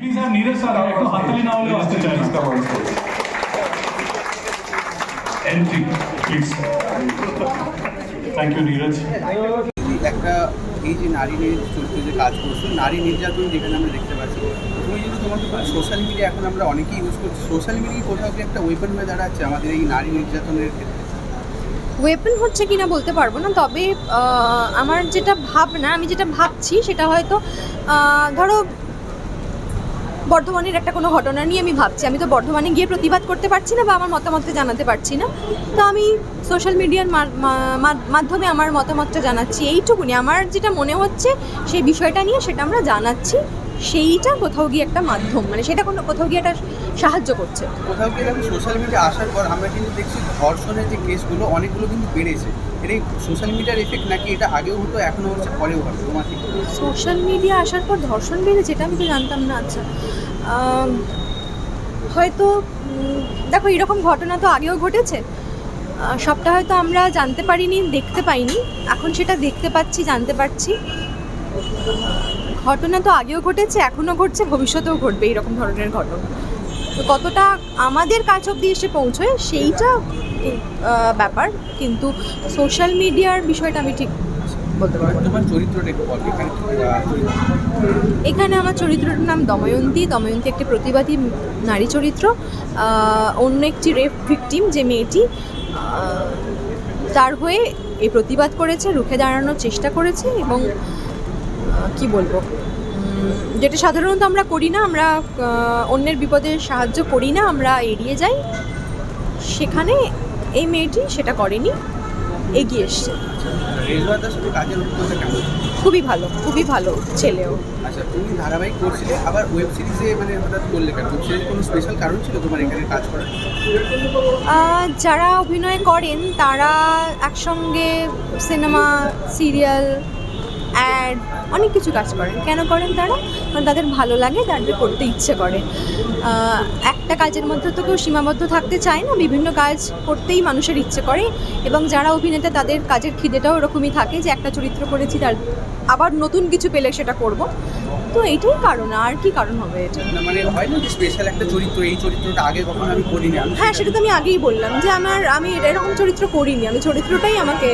Please R Neeraj sir একটু হাততালি না হলে আসতে চায় entry please thank you Neeraj একটা এই যে নারী নির- চরিত্রে যে কাজ করছ নারী নির্যাতন যেখানে আমরা দেখতে পাচ্ছি তুমি যদি তোমার সোশ্যাল মিডিয়া এখন আমরা অনেকেই ইউজ করছি সোশ্যাল মিডিয়া কোথাও কি একটা ওয়েপন হয়ে দাঁড়াচ্ছে আমাদের এই নারী নির্যাতনের ক্ষেত্রে? ওয়েপন হচ্ছে কিনা বলতে পারব না তবে আমার যেটা ভাবনা আমি যেটা ভাবছি সেটা হয়তো ধরো বর্ধমানের একটা কোনো ঘটনা নিয়ে আমি ভাবছি। আমি তো বর্ধমানে গিয়ে প্রতিবাদ করতে পারছি না বা আমার মতামতটা জানাতে পারছি না। তো আমি সোশ্যাল মিডিয়ার মাধ্যমে আমার মতামতটা জানাচ্ছি। এইটুকুনি। আমার যেটা মনে হচ্ছে, সেই বিষয়টা নিয়ে সেটা আমরা জানাচ্ছি। সেইটা কোথাও গিয়ে একটা মাধ্যম মানে সেটা কোনো কোথাও গিয়ে একটা সাহায্য করছে। কোথাও গিয়ে দেখো সোশ্যাল মিডিয়া আসার পর আমরা কিন্তু দেখছি ধর্ষণের যে কেসগুলো অনেকগুলো কিন্তু বেড়েছে। এটা সোশ্যাল মিডিয়ার এফেক্ট নাকি এটা আগেও হতো এখনও হচ্ছে পরেও হবে? তোমার সোশ্যাল মিডিয়া আসার পর ধর্ষণ বেড়েছে এটা আমি তো জানতাম না আচ্ছা। হয়তো দেখো এরকম ঘটনা তো আগেও ঘটেছে। সবটা হয়তো আমরা জানতে পারিনি দেখতে পাইনি। এখন সেটা দেখতে পাচ্ছি জানতে পারছি। ঘটনা তো আগেও ঘটেছে এখনও ঘটছে ভবিষ্যতেও ঘটবে এরকম ধরনের ঘটনা। তো কতটা আমাদের কাছ অব্দি এসে পৌঁছয় সেইটা ব্যাপার কিন্তু সোশ্যাল মিডিয়ার বিষয়টা আমি ঠিক বলতে পারব এখানে আমার চরিত্রটার নাম দময়ন্তী। দময়ন্তী একটি প্রতিবাদী নারী চরিত্র। অন্য একটি রেপ ভিকটিম যে মেয়েটি তার হয়ে এই প্রতিবাদ করেছে রুখে দাঁড়ানোর চেষ্টা করেছে এবং কি বলব? যেটা সাধারণত আমরা করি না আমরা অন্যের বিপদে সাহায্য করি না আমরা এড়িয়ে যাই। সেখানে এই মেয়েটি সেটা করেনি এগিয়ে এসছে। খুবই ভালো খুবই ভালো ছেলেও। আচ্ছা তুমি ধারাবাহিক করছিলে আবার ওয়েব সিরিজে মানে হঠাৎ করলে কেন? কোনো স্পেশাল কারণ ছিল তোমার এখানে কাজ করার? যারা অভিনয় করেন তারা একসঙ্গে সিনেমা সিরিয়াল অ্যাড অনেক কিছু কাজ করেন। কেন করেন তারা? কারণ তাদের ভালো লাগে তাদের করতে ইচ্ছে করে। একটা কাজের মধ্যে তো কেউ সীমাবদ্ধ থাকতে চায় না। বিভিন্ন কাজ করতেই মানুষের ইচ্ছে করে এবং যারা অভিনেতা তাদের কাজের খিদেটাও এরকমই থাকে যে একটা চরিত্র করেছি তার আবার নতুন কিছু পেলে সেটা করব। তো এইটাই কারণ। আর কি কারণ হবে এটা? মানে হয় না যে স্পেশাল একটা চরিত্র এই চরিত্রটা আগে কখনো আমি করিনি। হ্যাঁ সেটা তো আমি আগেই বললাম যে আমার আমি এরকম চরিত্র করিনি। আমি চরিত্রটাই আমাকে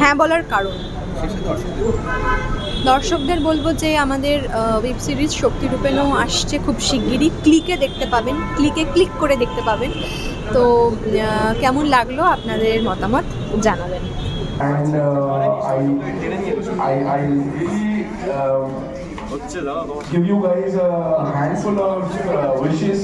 হ্যাঁ বলার কারণ। দর্শকদের দর্শকদের বলব যে আমাদের ওয়েব সিরিজ শক্তিরূপেণও আসছে খুব শিগগিরই। ক্লিকে দেখতে পাবেন ক্লিকে ক্লিক করে দেখতে পাবেন। তো কেমন লাগল আপনাদের মতামত জানাবেন। And uh, I, I, I really um, give you guys a handful of uh, wishes